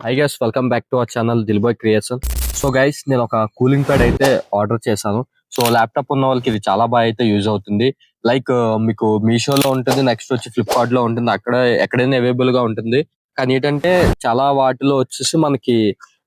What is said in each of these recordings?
I guess welcome back to our channel Dilbhai creation so guys నేను ఒక cooling pad అయితే order చేశాను. So laptop ఉన్న వాళ్ళకి ఇది చాలా బాగా అయితే యూజ్ అవుతుంది. లైక్ uh, మీకు మీషోలో ఉంటుంది నెక్స్ట్ వచ్చి ఫ్లిప్కార్ట్లో ఉంటుంది అక్కడ ఎక్కడైనా అవైలబుల్గా ఉంటుంది. కానీ ఏంటంటే చాలా వాటిలో వచ్చేసి మనకి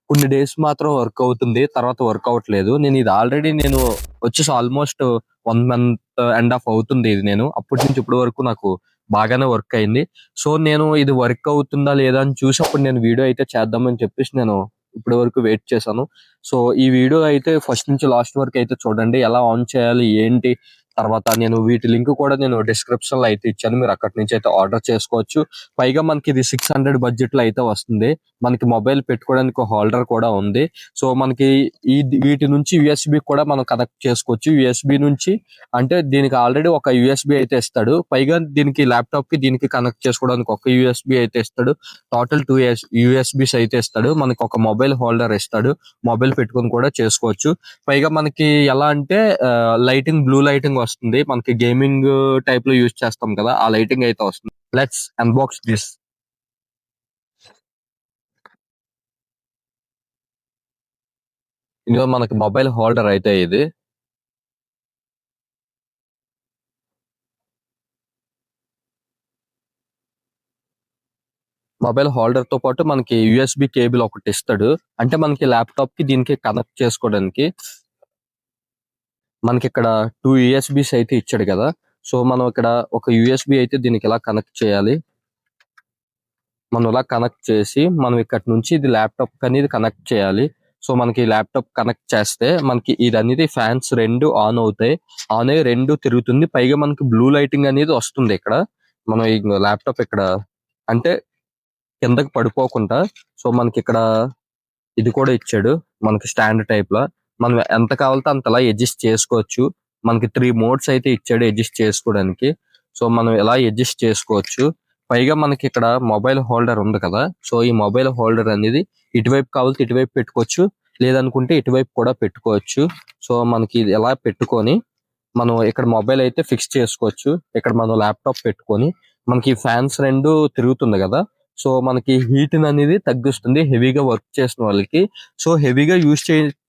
కొన్ని డేస్ మాత్రం వర్క్ అవుతుంది తర్వాత వర్క్ అవ్వట్లేదు. నేను ఇది ఆల్రెడీ నేను వచ్చేసి almost one month and half అవుతుంది ఇది నేను. అప్పటి నుంచి ఇప్పటి వరకు నాకు బాగానే వర్క్ అయింది. సో నేను ఇది వర్క్ అవుతుందా లేదా అని చూసి అప్పుడు నేను వీడియో అయితే చేద్దామని చెప్పేసి నేను ఇప్పటి వరకు వెయిట్ చేశాను. సో ఈ వీడియో అయితే ఫస్ట్ నుంచి లాస్ట్ వరకు అయితే చూడండి ఎలా ఆన్ చేయాలి ఏంటి తర్వాత నేను వీటి లింక్ కూడా నేను డిస్క్రిప్షన్లో అయితే ఇచ్చాను. మీరు అక్కడి నుంచి అయితే ఆర్డర్ చేసుకోవచ్చు. పైగా మనకి ఇది సిక్స్ హండ్రెడ్ బడ్జెట్లో అయితే వస్తుంది. మనకి మొబైల్ పెట్టుకోవడానికి హోల్డర్ కూడా ఉంది. సో మనకి ఈ వీటి నుంచి యూఎస్బి కూడా మనం కనెక్ట్ చేసుకోవచ్చు. యూఎస్బి నుంచి అంటే దీనికి ఆల్రెడీ ఒక యుఎస్బి అయితే ఇస్తాడు. పైగా దీనికి ల్యాప్టాప్కి దీనికి కనెక్ట్ చేసుకోవడానికి ఒక యుఎస్బి అయితే ఇస్తాడు. టోటల్ టూ యుఎస్బిస్ అయితే ఇస్తాడు. మనకి ఒక మొబైల్ హోల్డర్ ఇస్తాడు. మొబైల్ పెట్టుకొని కూడా చేసుకోవచ్చు. పైగా మనకి ఎలా అంటే లైటింగ్ బ్లూ లైటింగ్ వస్తుంది. మనకి గేమింగ్ టైప్లో యూజ్ చేస్తాం కదా ఆ లైటింగ్ అయితే వస్తుంది. లెట్స్ అన్బాక్స్ దిస్ ఇదిగో మనకి మొబైల్ హోల్డర్ అయితే ఇది. మొబైల్ హోల్డర్తో పాటు మనకి యుఎస్బి కేబుల్ ఒకటి ఇస్తాడు. అంటే మనకి ల్యాప్టాప్కి దీనికి కనెక్ట్ చేసుకోవడానికి మనకి ఇక్కడ టూ యుఎస్బిస్ అయితే ఇచ్చాడు కదా. సో మనం ఇక్కడ ఒక యుఎస్బి అయితే దీనికి ఎలా కనెక్ట్ చేయాలి? మనం ఇలా కనెక్ట్ చేసి మనం ఇక్కడ నుంచి ఇది ల్యాప్టాప్ అనేది కనెక్ట్ చేయాలి. సో మనకి ల్యాప్టాప్ కనెక్ట్ చేస్తే మనకి ఇది అనేది ఫ్యాన్స్ రెండు ఆన్ అవుతాయి. ఆన్ అయ్యి రెండు తిరుగుతుంది. పైగా మనకి బ్లూ లైటింగ్ అనేది వస్తుంది ఇక్కడ. మనం ఈ ల్యాప్టాప్ ఇక్కడ అంటే కిందకి పడిపోకుండా సో మనకి ఇక్కడ ఇది కూడా ఇచ్చాడు. మనకి స్టాండ్ టైప్లో. మనం ఎంత కావాలితే అంతలా అడ్జస్ట్ చేసుకోవచ్చు. మనకి త్రీ మోడ్స్ అయితే ఇచ్చాడు అడ్జస్ట్ చేసుకోవడానికి. సో మనం ఎలా అడ్జస్ట్ చేసుకోవచ్చు? పైగా మనకి ఇక్కడ మొబైల్ హోల్డర్ ఉంది కదా. సో ఈ మొబైల్ హోల్డర్ అనేది ఇటువైపు కావాలితే ఇటువైపు పెట్టుకోవచ్చు. లేదనుకుంటే ఇటువైపు కూడా పెట్టుకోవచ్చు. సో మనకి ఇది ఎలా పెట్టుకొని మనం ఇక్కడ మొబైల్ అయితే ఫిక్స్ చేసుకోవచ్చు. ఇక్కడ మనం ల్యాప్టాప్ పెట్టుకొని మనకి ఫ్యాన్స్ రెండు తిరుగుతుంది కదా. సో మనకి హీట్ అనేది తగ్గిస్తుంది హెవీగా వర్క్ చేసిన వాళ్ళకి. సో హెవీగా యూజ్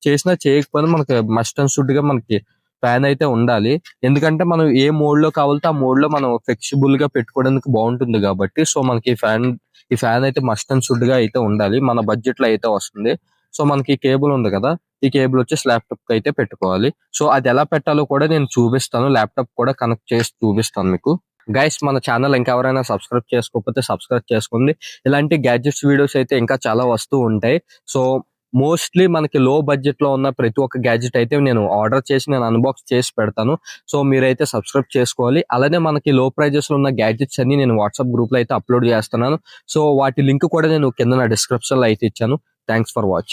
చేసినా చేయకపోయినా మనకి మస్ట్ అండ్ షుడ్గా మనకి ఫ్యాన్ అయితే ఉండాలి. ఎందుకంటే మనం ఏ మోడ్లో కావాలితే ఆ మోడ్లో మనం ఫ్లెక్సిబుల్గా పెట్టుకోవడానికి బాగుంటుంది కాబట్టి సో మనకి ఫ్యాన్ ఈ ఫ్యాన్ అయితే మస్ట్ అండ్ షుడ్గా అయితే ఉండాలి. మన బడ్జెట్లో అయితే వస్తుంది. సో మనకి కేబుల్ ఉంది కదా ఈ కేబుల్ వచ్చేసి ల్యాప్టాప్ అయితే పెట్టుకోవాలి. సో అది ఎలా పెట్టాలో కూడా నేను చూపిస్తాను ల్యాప్టాప్ కూడా కనెక్ట్ చేసి చూపిస్తాను మీకు. గైస్ మన ఛానల్ ఇంకా ఎవరైనా సబ్స్క్రైబ్ చేసుకోకపోతే సబ్స్క్రైబ్ చేసుకోండి. ఇలాంటి గ్యాడ్జెట్స్ వీడియోస్ అయితే ఇంకా చాలా వస్తూ ఉంటాయి. సో మోస్ట్లీ మనకి లో బడ్జెట్లో ఉన్న ప్రతి ఒక్క గ్యాడ్జెట్ అయితే నేను ఆర్డర్ చేసి నేను అన్బాక్స్ చేసి పెడతాను. సో మీరైతే సబ్స్క్రైబ్ చేసుకోవాలి. అలానే మనకి లో ప్రైజెస్లో ఉన్న గ్యాడ్జెట్స్ అన్ని నేను వాట్సాప్ గ్రూప్లో అయితే అప్లోడ్ చేస్తున్నాను. సో వాటి లింక్ కూడా నేను కింద డిస్క్రిప్షన్లో అయితే ఇచ్చాను. Thanks for watching